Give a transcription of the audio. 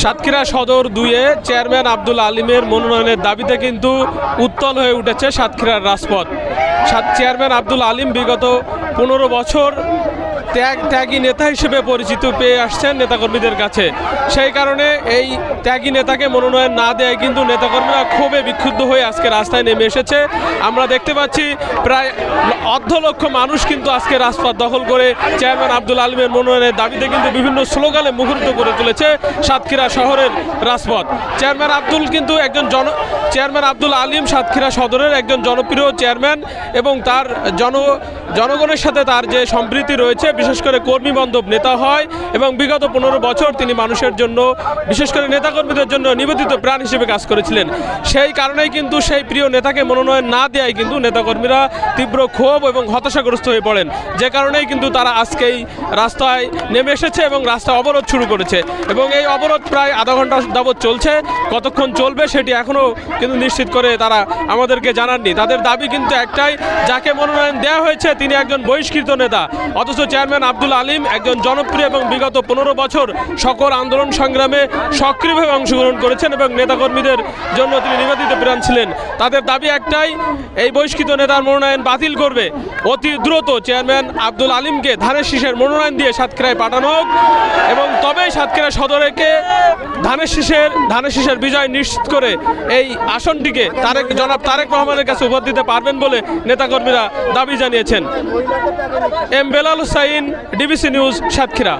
সাতক্ষীরা সদর দুয়ে চেয়ারম্যান আব্দুল আলিমের মনোনয়নের দাবিতে কিন্তু উত্তল হয়ে উঠেছে সাতক্ষীরার রাজপথ। চেয়ারম্যান আব্দুল আলিম বিগত পনেরো বছর ত্যাগ, ত্যাগী নেতা হিসেবে পরিচিত পেয়ে আসছেন নেতাকর্মীদের কাছে। সেই কারণে এই ত্যাগী নেতাকে মনোনয়ন না দেয় কিন্তু নেতাকর্মীরা খুবই বিক্ষুব্ধ হয়ে আজকে রাস্তায় নেমে এসেছে। আমরা দেখতে পাচ্ছি প্রায় অর্ধ লক্ষ মানুষ কিন্তু আজকে রাজপথ দখল করে চেয়ারম্যান আব্দুল আলিমের মনোনয়নের দাবিতে কিন্তু বিভিন্ন স্লোগানে মুখরিত করে তুলেছে সাতক্ষীরা শহরের রাজপথ। চেয়ারম্যান আব্দুল কিন্তু একজন জন, চেয়ারম্যান আব্দুল আলিম সাতক্ষীরা সদরের একজন জনপ্রিয় চেয়ারম্যান এবং তার জন, জনগণের সাথে তার যে সম্প্রীতি রয়েছে বিশেষ করে কর্মী বান্ধব নেতা হয় এবং বিগত পনেরো বছর তিনি মানুষের জন্য, বিশেষ করে নেতাকর্মীদের জন্য নিবেদিত প্রাণ হিসেবে কাজ করেছিলেন। সেই কারণেই কিন্তু সেই প্রিয় নেতাকে মনোনয়ন না দেয় কিন্তু নেতাকর্মীরা তীব্র ক্ষোভ এবং হতাশাগ্রস্ত হয়ে পড়েন। যে কারণেই কিন্তু তারা আজকেই রাস্তায় নেমে এসেছে এবং রাস্তা অবরোধ শুরু করেছে এবং এই অবরোধ প্রায় আধা ঘণ্টা যাবৎ চলছে। কতক্ষণ চলবে সেটি এখনও কিন্তু নিশ্চিত করে তারা আমাদেরকে জানাননি। তাদের দাবি কিন্তু একটাই, যাকে মনোনয়ন দেওয়া হয়েছে তিনি একজন বহিষ্কৃত নেতা, অথচ চেয়ারম্যান আব্দুল আলিম একজন জনপ্রিয় এবং বিগত পনেরো বছর সকল আন্দোলন সংগ্রামে সক্রিয়ভাবে অংশগ্রহণ করেছেন এবং নেতাকর্মীদের জন্য তিনি নিবেদিত প্রাণ ছিলেন। তাদের দাবি একটাই, এই বহিষ্কৃত নেতার মনোনয়ন বাতিল করবে। অতি দ্রুত চেয়ারম্যান আব্দুল আলিমকে ধানের শীষের মনোনয়ন দিয়ে সাতক্ষীরায় পাঠানো হোক এবং তবেই সাতক্ষীরা সদরেকে ধানের শীষের ধানের শীষের বিজয় নিশ্চিত করে এই আসনটিকে তারেক জনাব তারেক রহমানের কাছে উপহার দিতে পারবেন বলে নেতাকর্মীরা দাবি জানিয়েছেন। M Belal Hossain, DBC news, Satkhira.